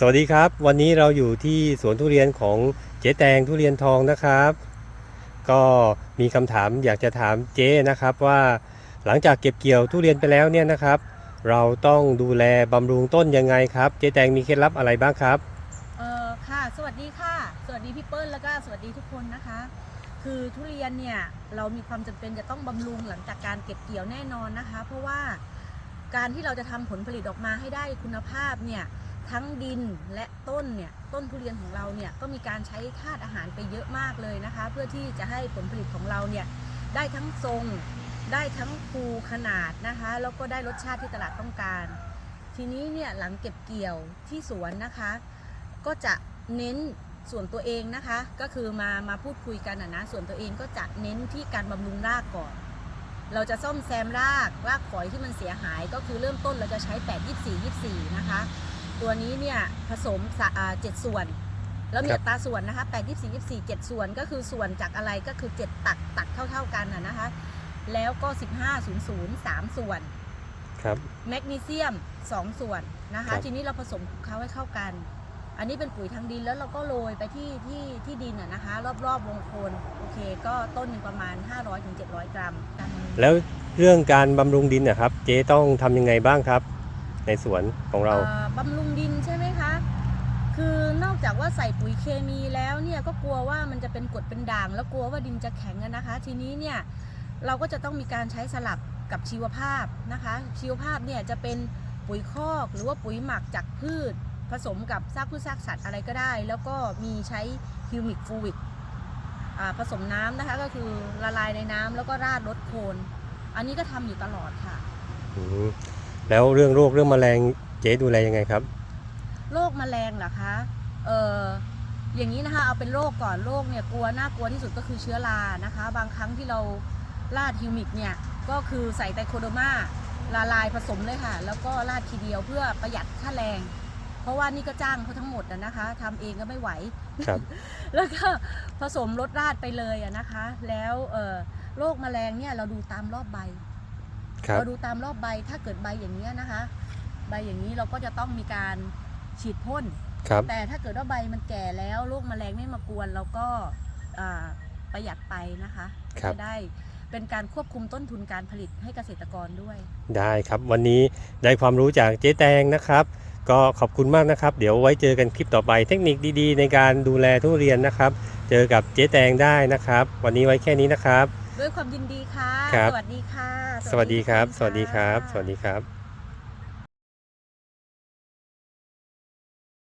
สวัสดีครับ วันนี้เราอยู่ที่สวนทุเรียนของเจ๊แตงทุเรียนทองนะครับ ก็มีคำถามอยากจะถามเจ๊นะครับว่าหลังจากเก็บเกี่ยวทุเรียนไปแล้วเนี่ยนะครับ เราต้องดูแลบำรุงต้นยังไงครับ เจ๊แตงมีเคล็ดลับอะไรบ้างครับเออค่ะ สวัสดีค่ะ สวัสดีพี่เปิ้ลแล้วก็สวัสดีทุกคนนะคะ คือทุเรียนเนี่ยเรามีความจำเป็นจะต้องบำรุงหลังจากการเก็บเกี่ยวแน่นอนนะคะ เพราะว่าการที่เราจะทำผลผลิตออกมาให้ได้คุณภาพเนี่ย ทั้งดินและต้นเนี่ยต้นทุเรียนของเราเนี่ยก็มีการใช้ธาตุอาหารไปเยอะมากเลยนะคะ เพื่อที่จะให้ผลผลิตของเราเนี่ยได้ทั้งทรงได้ทั้งภูขนาดนะคะแล้วก็ได้รสชาติที่ตลาดต้องการ ทีนี้เนี่ยหลังเก็บเกี่ยวที่สวนนะคะ ก็จะเน้นส่วนตัวเองนะคะ ก็คือมามาพูดคุยกันนะนะส่วนตัวเองก็จะเน้นที่การบำรุงรากก่อน เราจะซ่อมแซมรากรากฝอยที่มันเสียหาย ก็คือเริ่มต้นเราจะใช้ 8 24 24 นะคะ ตัวนี้เนี่ยผสมสะอ่า7ส่วน แล้วมีครับอัตราส่วนนะคะ8 24 24 7ส่วนก็คือส่วนจากอะไรก็คือ7ตักตักเท่า ๆกันนะนะคะ แล้วก็15 00 3ส่วนครับแมกนีเซียม2ส่วนนะครัคะบทีนี้เราผสมคลุกเคล้าให้เข้ากัน อันนี้เป็นปุ๋ยทางดินแล้วเราก็โรยไปที่ที่ที่ดินอะนะคะ รอบๆวงโคนโอเค ก็ต้นหนึ่งประมาณ 500-700 กรัม แล้วเรื่องการบำรุงดินนะครับ เจ๊ต้องทำยังไงบ้างครับ ในสวนของเรา อ่าบำรุงดินใช่ไหมคะ คือนอกจากว่าใส่ปุ๋ยเคมีแล้วเนี่ยก็กลัวว่ามันจะเป็นกรดเป็นด่าง แล้วกลัวว่าดินจะแข็งอะนะคะ ทีนี้เนี่ยเราก็จะต้องมีการใช้สลับกับชีวภาพนะคะ ชีวภาพเนี่ยจะเป็นปุ๋ยคอกหรือว่าปุ๋ยหมักจากพืช ผสมกับซากพืชซากสัตว์อะไรก็ได้ แล้วก็มีใช้ฮิวมิกฟูวิกผสมน้ำนะคะก็คือละลายในน้ำแล้วก็ราดลดโคน อันนี้ก็ทำอยู่ตลอดค่ะ อืม แล้วเรื่องโรคเรื่องแมลงเจ๊ดูแลยังไงครับ โรคแมลงเหรอคะ เอออย่างนี้นะคะเอาเป็นโรคก่อนโรคเนี่ยกลัวน่ากลัวที่สุดก็คือเชื้อรานะคะ บางครั้งที่เราราดฮิวมิกเนี่ยก็คือใส่ไตโคโดมาละลายผสมเลยค่ะ แล้วก็ราดทีเดียวเพื่อประหยัดค่าแรง เพราะว่านี่ก็จ้างเขาทั้งหมดนะนะคะทำเองก็ไม่ไหวครับ แล้วก็ผสมรสราดไปเลยอะนะคะ แล้วเออโรคแมลงเนี่ยเราดูตามรอบใบ ครับ เราดูตามรอบใบถ้าเกิดใบอย่างนี้ยนะคะ ใบอย่างนี้เราก็จะต้องมีการฉีดพ่น ครับ แต่ถ้าเกิดว่าใบมันแก่แล้วโรคแมลงไม่มากวนเราก็อ่าประหยัดไปนะคะครับ จะได้เป็นการควบคุมต้นทุนการผลิตให้เกษตรกรด้วย ได้ครับวันนี้ได้ความรู้จากเจ๊แตงนะครับ ก็ขอบคุณมากนะครับ เดี๋ยวไว้เจอกันคลิปต่อไปเทคนิคดีๆ ในการดูแลทุเรียนนะครับ เจอกับเจ๊แตงได้นะครับ วันนี้ไว้แค่นี้นะครับ ด้วยความยินดีค่ะ ครับ สวัสดีค่ะ สวัสดีครับทุกนสวัสดีครับะสวัสดีครับ